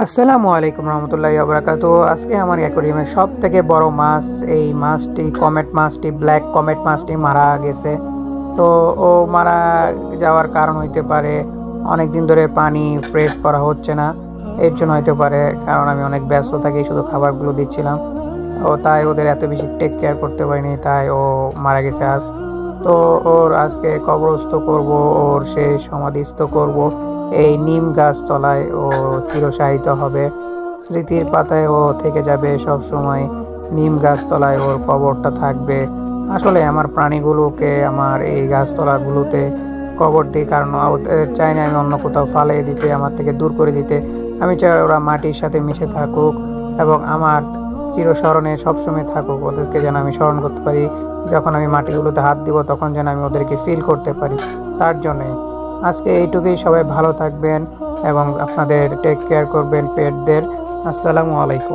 আসসালামু আলাইকুম রহমতুল্লাহ আবরাকাত আজকে আমার অ্যাকোরিয়ামের সব থেকে বড় মাছ, এই মাছটি কমেট মাছটি, ব্ল্যাক কমেট মাছটি মারা গেছে। তো ও মারা যাওয়ার কারণ হইতে পারে অনেক দিন ধরে পানি ফ্রেশ করা হচ্ছে না। এর জন্য হইতে পারে কারণ আমি অনেক ব্যস্ত থাকি, শুধু খাবারগুলো দিচ্ছিলাম। ও তাই ওদের এত বেশি টেক কেয়ার করতে পারিনি, তাই ও মারা গেছে আজ। তো ওর আজকে কবরস্থ করব, ওর শেষ সমাধিস্থ করব। এই নিম গাছ তলায় ও চিরসাহিত হবে। স্মৃতির পাতায় ও থেকে যাবে সব সময় নিম গাছ তলায় ওর কবরটা থাকবে। আসলে আমার প্রাণীগুলোকে আমার এই গাছতলাগুলোতে কবর দিই কারণ চাই না আমি অন্য কোথাও ফালিয়ে দিতে, আমার থেকে দূর করে দিতে। আমি চাই ওরা মাটির সাথে মিশে থাকুক এবং আমার চিরস্মরণে সবসময় থাকুক। ওদেরকে যেন আমি স্মরণ করতে পারি। যখন আমি মাটিগুলোতে হাত দিব, তখন যেন আমি ওদেরকে ফিল করতে পারি। তার জন্যে আজকে এইটুকুই সবাই ভালো থাকবেন এবং আপনাদের টেক কেয়ার করবেন পেটদের। আসসালামু আলাইকুম।